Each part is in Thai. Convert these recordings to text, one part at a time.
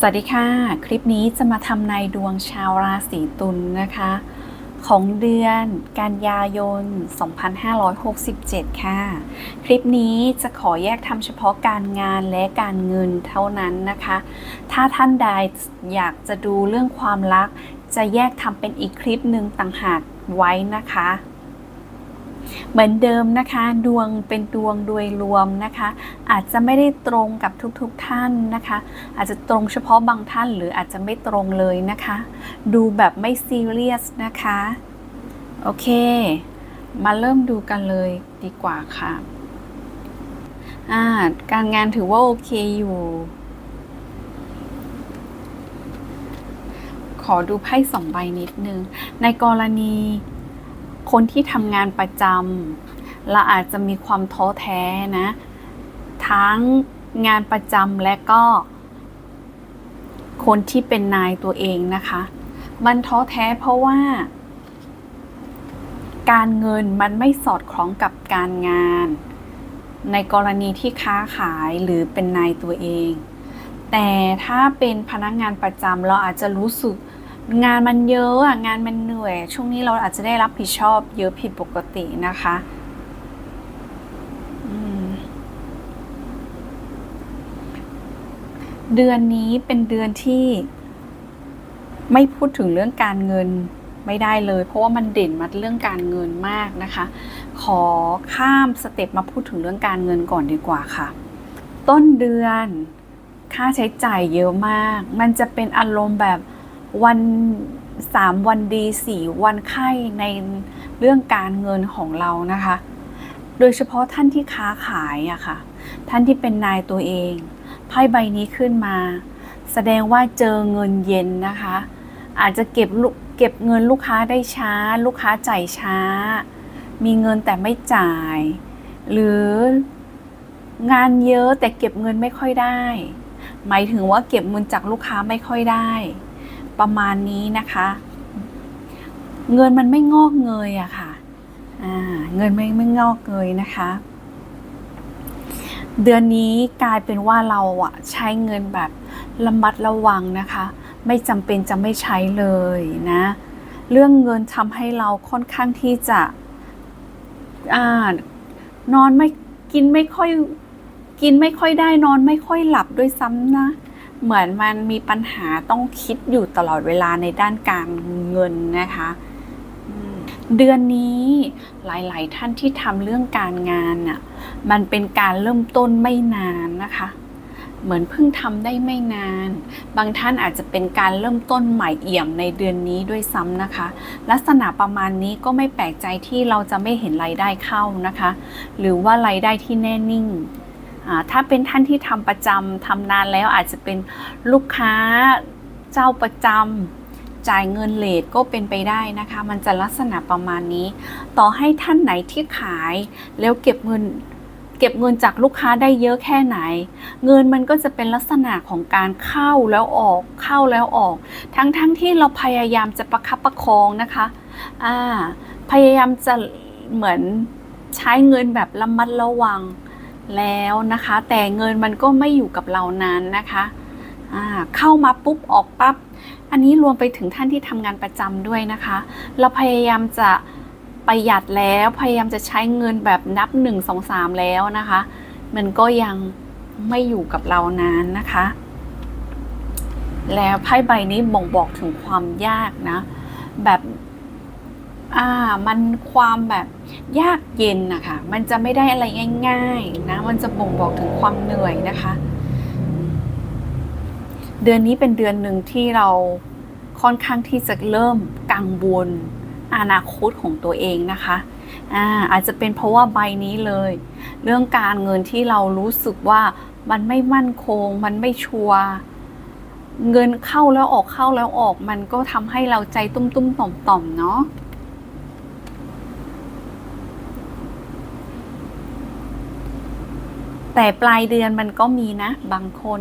สวัสดีค่ะ คลิปนี้จะมาทำนายดวงชาวราศีตุลนะคะ ของเดือนกันยายน 2567 ค่ะ คลิปนี้จะขอแยกทำเฉพาะการงานและการเงินเท่านั้นนะคะ ถ้าท่านใดอยากจะดูเรื่องความรัก จะแยกทำเป็นอีกคลิปหนึ่งต่างหากไว้นะคะ เหมือนเดิมนะคะ ดวงเป็นดวงโดยรวมนะคะ อาจจะไม่ได้ตรงกับทุกๆทท่านนะคะ อาจจะตรงเฉพาะบางท่านหรืออาจจะไม่ตรงเลยนะคะ ดูแบบไม่ซีเรียสนะคะ โอเค มาเริ่มดูกันเลยดีกว่าค่ะอ่าการงานถือว่าโอเคอยู่ ขอดูไพ่สองใบนิดนึง ในกรณี คนที่ทำงานประจำเราอาจจะมีความท้อแท้นะ ทั้งงานประจำและก็ คนที่เป็นนายตัวเองนะคะ มันท้อแท้เพราะว่า การเงินมันไม่สอดคล้องกับการงาน ในกรณีที่ค้าขายหรือเป็นนายตัวเอง แต่ถ้าเป็นพนักงานประจำเราอาจจะรู้สึก งานมันเยอะอะงานมันเหนื่อย ช่วงนี้เราอาจจะได้รับผิดชอบเยอะผิดปกตินะคะเดือนนี้เป็นเดือนที่ไม่พูดถึงเรื่องการเงินไม่ได้เลย เพราะว่ามันเด่นมาเรื่องการเงินมากนะคะ ขอข้ามสเต็ปมาพูดถึงเรื่องการเงินก่อนดีกว่าค่ะ ต้นเดือนค่าใช้จ่ายเยอะมาก มันจะเป็นอารมณ์แบบ วันสามวันดีสี่วันไข้ในเรื่องการเงินของเรานะคะ โดยเฉพาะท่านที่ค้าขายอะค่ะ ท่านที่เป็นนายตัวเองไพ่ใบนี้ขึ้นมา แสดงว่าเจอเงินเย็นนะคะ อาจจะเก็บกเก็บเงินลูกค้าได้ช้า ลูกค้าจ่ายช้า มีเงินแต่ไม่จ่าย หรืองานเยอะแต่เก็บเงินไม่ค่อยได้ หมายถึงว่าเก็บเงินจากลูกค้าไม่ค่อยได้ ประมาณนี้นะคะ เงินมันไม่งอกเงยอะค่ะอ่าเงินไม่ไม่งอกเงยนะคะ เดือนนี้กลายเป็นว่าเราอะใช้เงินแบบระมัดระวังนะคะ ไม่จำเป็นจะไม่ใช้เลยนะ เรื่องเงินทำให้เราค่อนข้างที่จะอนอนไม่กินไม่ค่อยกินไม่ค่อยได้นอนไม่ค่อยหลับด้วยซ้ำนะ เหมือนมันมีปัญหาต้องคิดอยู่ตลอดเวลาในด้านการเงินนะคะอืมเดือนนี้หลาย ๆ ท่านที่ทำเรื่องการงานน่ะมันเป็นการเริ่มต้นไม่นานนะคะ เหมือนเพิ่งทำได้ไม่นาน บางท่านอาจจะเป็นการเริ่มต้นใหม่เอี่ยมในเดือนนี้ด้วยซ้ำนะคะ ลักษณะประมาณนี้ก็ไม่แปลกใจที่เราจะไม่เห็นรายได้เข้านะคะ หรือว่ารายได้ที่แน่นิ่งอ่า ถ้าเป็นท่านที่ทำประจำทำนานแล้วอาจจะเป็นลูกค้าเจ้าประจำจ่ายเงินเลทก็เป็นไปได้นะคะ มันจะลักษณะประมาณนี้ ต่อให้ท่านไหนที่ขายแล้วเก็บเงินเก็บเงินจากลูกค้าได้เยอะแค่ไหน เงินมันก็จะเป็นลักษณะของการเข้าแล้วออกเข้าแล้วออก ทั้งๆทที่เราพยายามจะประคับประคองนะคะอ่าพยายามจะเหมือนใช้เงินแบบระมัดระวัง แล้วนะคะ แต่เงินมันก็ไม่อยู่กับเรานานนะคะเข้ามาปุ๊บออกปั๊บอันนี้รวมไปถึงท่านที่ทำงานประจำด้วยนะคะ เราพยายามจะประหยัดแล้วพยายามจะใช้เงินแบบนับ 1 2 3 แล้วนะคะ มันก็ยังไม่อยู่กับเรานานนะคะ แล้วไพ่ใบนี้บ่งบอกถึงความยากนะ แบบ อ่ามันความแบบยากเย็นนะคะมันจะไม่ได้อะไรง่าย ๆ นะ มันจะบ่งบอกถึงความเหนื่อยนะคะ เดือนนี้เป็นเดือนหนึ่งที่เราค่อนข้างที่จะเริ่มกังวลอนาคตของตัวเองนะคะอ่าอาจจะเป็นเพราะว่าใบนี้เลย เรื่องการเงินที่เรารู้สึกว่ามันไม่มั่นคง มันไม่ชัวร์เงินเข้าแล้วออกเข้าแล้วออก มันก็ทำให้เราใจตุ้มๆต่อมๆเนาะ แต่ปลายเดือนมันก็มีนะ บางคน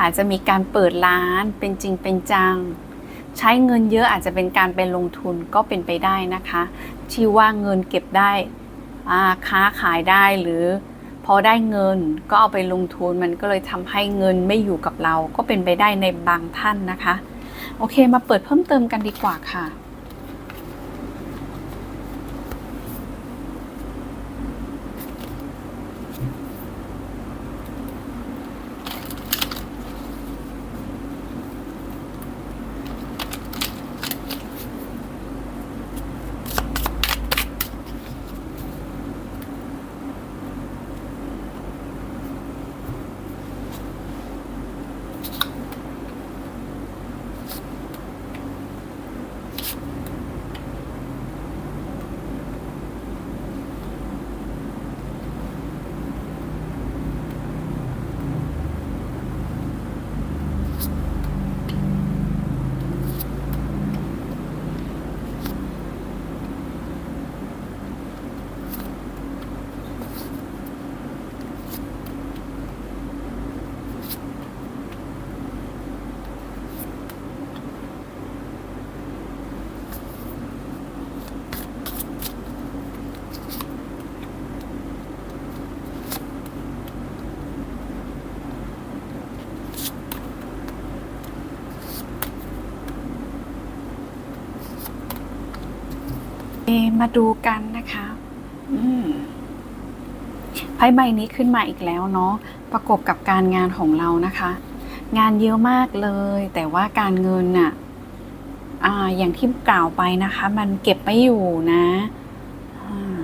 อาจจะมีการเปิดร้านเป็นจริงเป็นจัง ใช้เงินเยอะอาจจะเป็นการไปลงทุนก็เป็นไปได้นะคะที่ว่าเงินเก็บได้าค้าขายได้หรือพอได้เงินก็เอาไปลงทุนมันก็เลยทำให้เงินไม่อยู่กับเราก็เป็นไปได้ในบางท่านนะคะ โอเคมาเปิดเพิ่มเติมกันดีกว่าค่ะ เอมาดูกันนะคะอืมไพ่ใบนี้ขึ้นมาอีกแล้วเนาะประกบกับการงานของเรานะคะ งานเยอะมากเลย แต่ว่าการเงินน่ะอ่าอย่างที่กล่าวไปนะคะ มันเก็บไม่อยู่นะอ่า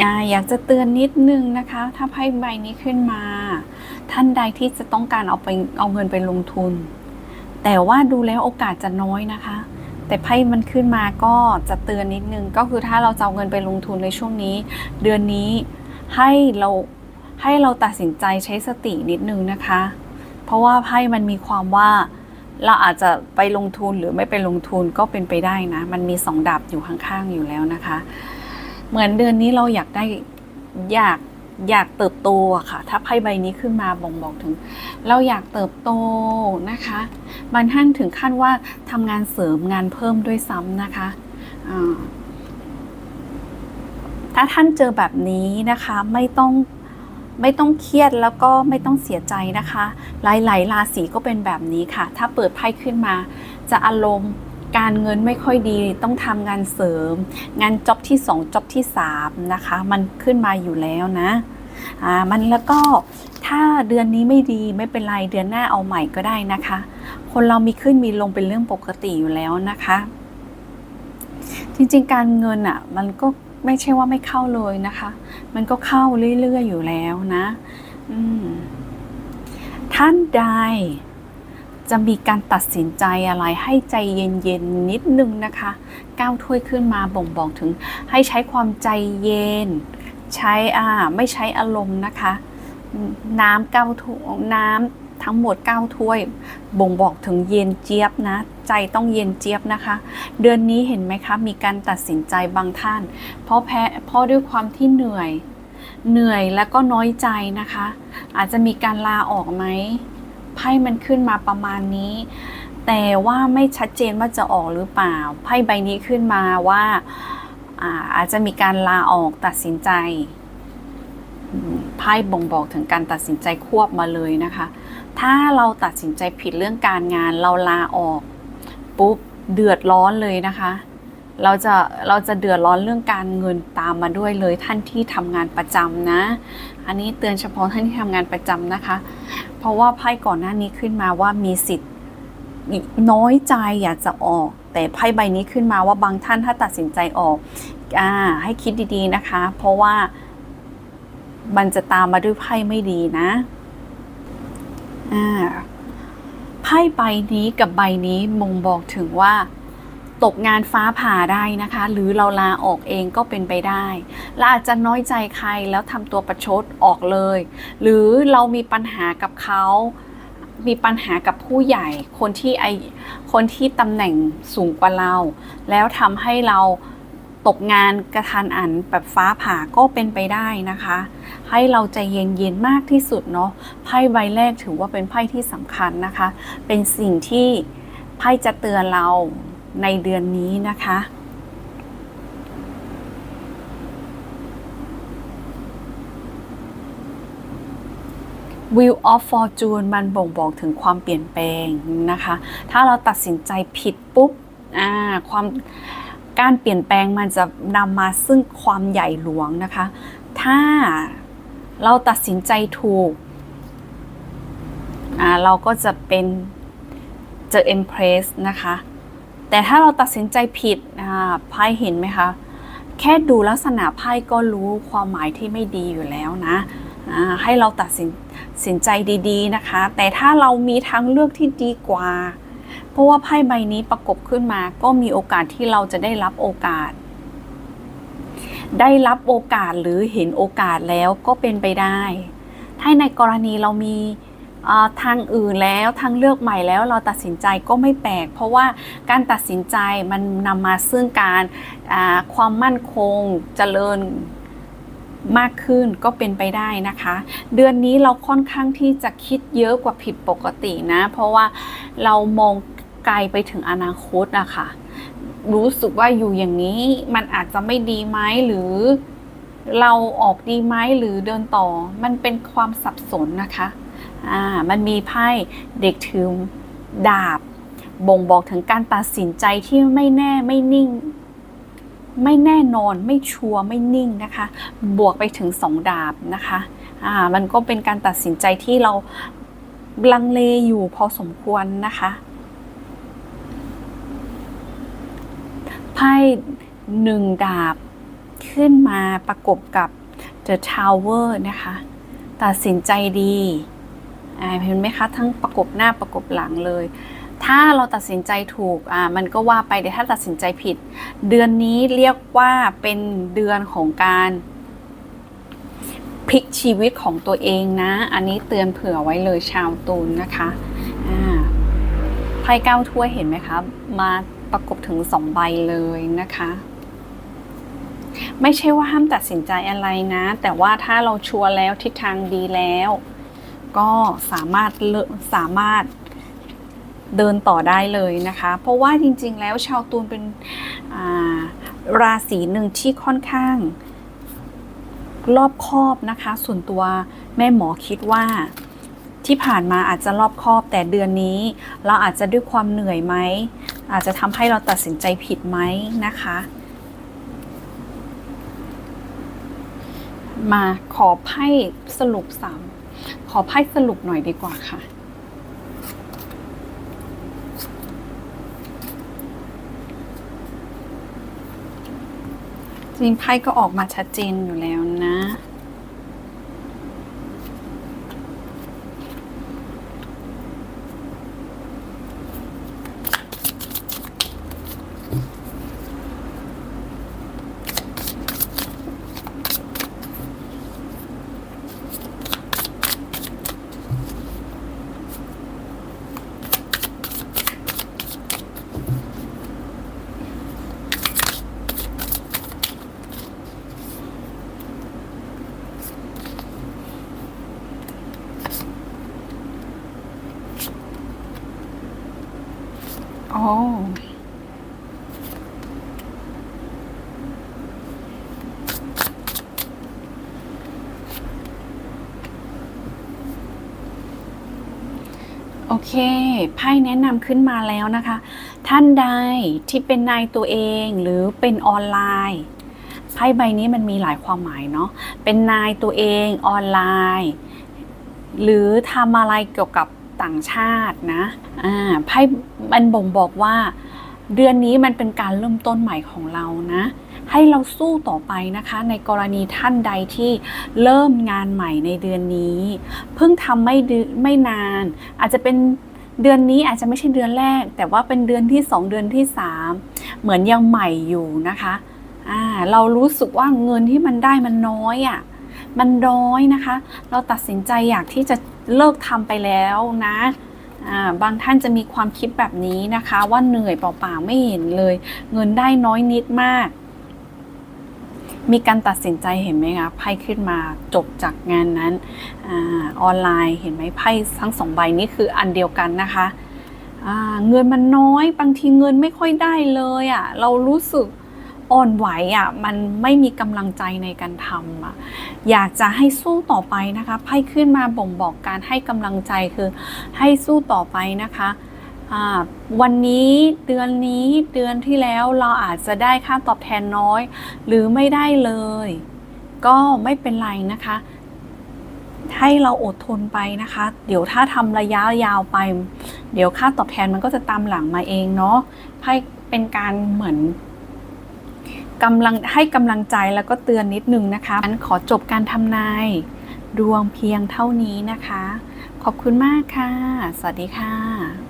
อ่าอยากจะเตือนนิดนึงนะคะ ถ้าไพ่ใบนี้ขึ้นมา ท่านใดที่จะต้องการเอาไปเอาเงินไปลงทุน แต่ว่าดูแล้วโอกาสจะน้อยนะคะ แต่ไพ่มันขึ้นมาก็จะเตือนนิดนึง ก็คือถ้าเราจะเอาเงินไปลงทุนในช่วงนี้ เดือนนี้ให้เราให้เราตัดสินใจใช้สตินิดนึงนะคะ เพราะว่าไพ่มันมีความว่าเราอาจจะไปลงทุนหรือไม่ไปลงทุนก็เป็นไปได้นะ มันมีสองดาบอยู่ข้างๆอยู่แล้วนะคะ เหมือนเดือนนี้เราอยากได้อยาก อยากเติบโตอะค่ะ ถ้าไพ่ใบนี้ขึ้นมาบ่งบอกถึง เราอยากเติบโตนะคะบางท่านถึงขั้นว่าทำงานเสริมงานเพิ่มด้วยซ้ำนะคะถ้าท่านเจอแบบนี้นะคะไม่ต้องไม่ต้องเครียดแล้วก็ไม่ต้องเสียใจนะคะ หลายๆราศีก็เป็นแบบนี้ค่ะ ถ้าเปิดไพ่ขึ้นมา จะอารมณ์ การเงินไม่ค่อยดีต้องทำงานเสริม งานจ็อบที่2จ็อบที่3นะคะ มันขึ้นมาอยู่แล้วนะอ่ามันแล้วก็ถ้าเดือนนี้ไม่ดีไม่เป็นไรเดือนหน้าเอาใหม่ก็ได้นะคะ คนเรามีขึ้นมีลงเป็นเรื่องปกติอยู่แล้วนะคะ จริงๆการเงินอะมันก็ไม่ใช่ว่าไม่เข้าเลยนะคะ มันก็เข้าเรื่อยๆอยู่แล้วนะ อืมท่านใด จะมีการตัดสินใจอะไรให้ใจเย็นๆนิดนึงนะคะก้าวถ้วยขึ้นมาบ่งบอกถึง ให้ใช้ความใจเย็น ใช้อ่าไม่ใช้อารมณ์นะคะ น้ำเก้าถ้วยน้ำทั้งหมดเก้าถ้วย บ่งบอกถึงเย็นเจี๊ยบนะ ใจต้องเย็นเจี๊ยบนะคะ เดือนนี้เห็นไหมคะ มีการตัดสินใจบางท่าน เพราะแพ้เพราะด้วยความที่เหนื่อย เหนื่อยแล้วก็น้อยใจนะคะ อาจจะมีการลาออกไหม ไพ่มันขึ้นมาประมาณนี้ แต่ว่าไม่ชัดเจนว่าจะออกหรือเปล่า ไพ่ใบนี้ขึ้นมาว่าอาอาจจะมีการลาออกตัดสินใจไพ่บ่งบอกถึงการตัดสินใจควบมาเลยนะคะ ถ้าเราตัดสินใจผิดเรื่องการงานเราลาออกปุ๊บเดือดร้อนเลยนะคะ เราจะเราจะเดือดร้อนเรื่องการเงินตามมาด้วยเลยท่านที่ทำงานประจำนะ อันนี้เตือนเฉพาะท่านที่ทำงานประจำนะคะ เพราะว่าไพ่ก่อนหน้านี้ขึ้นมาว่ามีสิทธิ์น้อยใจอยากจะออก แต่ไพ่ใบนี้ขึ้นมาว่าบางท่านถ้าตัดสินใจออกอ่าให้คิดดีๆนะคะ เพราะว่ามันจะตามมาด้วยไพ่ไม่ดีนะอ่าไพ่ใบนี้กับใบนี้มงบอกถึงว่า ตกงานฟ้าผ่าได้นะคะ หรือเราลาออกเองก็เป็นไปได้และอาจจะน้อยใจใครแล้วทำตัวประชดออกเลย หรือเรามีปัญหากับเขามีปัญหากับผู้ใหญ่ คนที่ไอคนที่ตำแหน่งสูงกว่าเรา แล้วทำให้เราตกงานกระทันอันแบบฟ้าผ่าก็เป็นไปได้นะคะ ให้เราใจเย็นๆมากที่สุดเนาะไพ่ใบแรกถือว่าเป็นไพ่ที่สำคัญนะคะ เป็นสิ่งที่ไพ่จะเตือนเรา ในเดือนนี้นะคะวิวออฟฟอร์จูนมันบ่งบอกถึงความเปลี่ยนแปลงนะคะ ถ้าเราตัดสินใจผิดปุ๊บความการเปลี่ยนแปลงมันจะนำมาซึ่งความใหญ่หลวงนะคะ ถ้าเราตัดสินใจถูก เราก็จะเป็นเจอเอ็มเพรสนะคะ แต่ถ้าเราตัดสินใจผิดไพ่เห็นไหมคะ แค่ดูลักษณะไพ่ก็รู้ความหมายที่ไม่ดีอยู่แล้วนะให้เราตัดสินสินใจดีๆนะคะ แต่ถ้าเรามีทางเลือกที่ดีกว่า เพราะว่าไพ่ใบนี้ประกบขึ้นมา ก็มีโอกาสที่เราจะได้รับโอกาส ได้รับโอกาสหรือเห็นโอกาสแล้วก็เป็นไปได้ ถ้าในกรณีเรามี ทางอื่นแล้วทางเลือกใหม่แล้วเราตัดสินใจก็ไม่แปลก เพราะว่าการตัดสินใจมันนำมาซึ่งการความมั่นคงเจริญมากขึ้นก็เป็นไปได้นะคะ เดือนนี้เราค่อนข้างที่จะคิดเยอะกว่าผิดปกตินะ เพราะว่าเรามองไกลไปถึงอนาคตอะค่ะรู้สึกว่าอยู่อย่างนี้มันอาจจะไม่ดีไหมหรือเราออกดีไหมหรือเดินต่อมันเป็นความสับสนนะคะ อ่ามันมีไพ่เด็กถือดาบ บ่งบอกถึงการตัดสินใจที่ไม่แน่ไม่นิ่ง ไม่แน่นอนไม่ชัวร์ไม่นิ่งนะคะ บวกไปถึงสองดาบนะคะอ่ามันก็เป็นการตัดสินใจที่เราลังเลอยู่พอสมควรนะคะไพ่หนึ่งดาบขึ้นมาประกบกับ The Tower นะคะ ตัดสินใจดี เห็นไหมคะทั้งประกบหน้าประกบหลังเลย ถ้าเราตัดสินใจถูกอ่ามันก็ว่าไปแต่ถ้าตัดสินใจผิด เดือนนี้เรียกว่าเป็นเดือนของการพลิกชีวิตของตัวเองนะ อันนี้เตือนเผื่อไว้เลยชาวตูนนะคะอ่าไพ่เก้าถ้วยเห็นไหมคะ มาประกบถึงสองใบเลยนะคะ ไม่ใช่ว่าห้ามตัดสินใจอะไรนะ แต่ว่าถ้าเราชัวร์แล้วทิศทางดีแล้ว ก็สามารถสามารถเดินต่อได้เลยนะคะ เพราะว่าจริงๆ แล้วชาวตูนเป็นาราศีหนึ่งที่ค่อนข้าง รอบคอบนะคะ ส่วนตัวแม่หมอคิดว่าที่ผ่านมาอาจจะรอบคอบแต่เดือนนี้ เราอาจจะด้วยความเหนื่อยไหม อาจจะทำให้เราตัดสินใจผิดไหมนะคะ มาขอไพ่สรุปสาม ขอไพ่สรุปหน่อยดีกว่าค่ะ จริงไพ่ก็ออกมาชัดเจนอยู่แล้วนะ โอ้โอ เคไพ่แนะนำขึ้นมาแล้วนะคะ ท่านใดที่เป็นนายตัวเองหรือเป็นออนไลน์ไพ่ใบนี้มันมีหลายความหมายเนาะเป็นนายตัวเองออนไลน์ หรือทำอะไรเกี่ยวกับต่างชาตินะอ่าไพ่มันบ่งบอกว่า เดือนนี้มันเป็นการเริ่มต้นใหม่ของเรานะ ให้เราสู้ต่อไปนะคะ ในกรณีท่านใดที่เริ่มงานใหม่ในเดือนนี้ เพิ่งทำไม่ดืไม่นาน อาจจะเป็นเดือนนี้อาจจะไม่ใช่เดือนแรก แต่ว่าเป็นเดือนที่สองเดือนที่สามเหมือนยังใหม่อยู่นะคะอ่าเรารู้สึกว่าเงินที่มันได้มันน้อยอะ่ะมันน้อยนะคะ เราตัดสินใจอยากที่จะเลิกทำไปแล้วนะ บางท่านจะมีความคิดแบบนี้นะคะ ว่าเหนื่อยเปล่าๆไม่เห็นเลย เงินได้น้อยนิดมาก มีการตัดสินใจเห็นไหมคะไพ่ขึ้นมาจบจากงานนั้นอออนไลน์เห็นไหมไพ่ทั้งสองใบนี้คืออันเดียวกันนะคะเงินมันน้อยบางทีเงินไม่ค่อยได้เลยอะ่ะเรารู้สึก อ่อนไหวอะมันไม่มีกำลังใจในการทำอะอยากจะให้สู้ต่อไปนะคะไพ่ขึ้นมาบ่งบอกการให้กำลังใจคือให้สู้ต่อไปนะคะวันนี้เดือนนี้เดือนที่แล้วเราอาจจะได้ค่าตอบแทนน้อย หรือไม่ได้เลย ก็ไม่เป็นไรนะคะ ให้เราอดทนไปนะคะ เดี๋ยวถ้าทำระยะยาวไป เดี๋ยวค่าตอบแทนมันก็จะตามหลังมาเองเนาะให้เป็นการเหมือน กำลังให้กำลังใจแล้วก็เตือนนิดนึงนะคะอันขอจบการทำนายดวงเพียงเท่านี้นะคะ ขอบคุณมากค่ะ สวัสดีค่ะ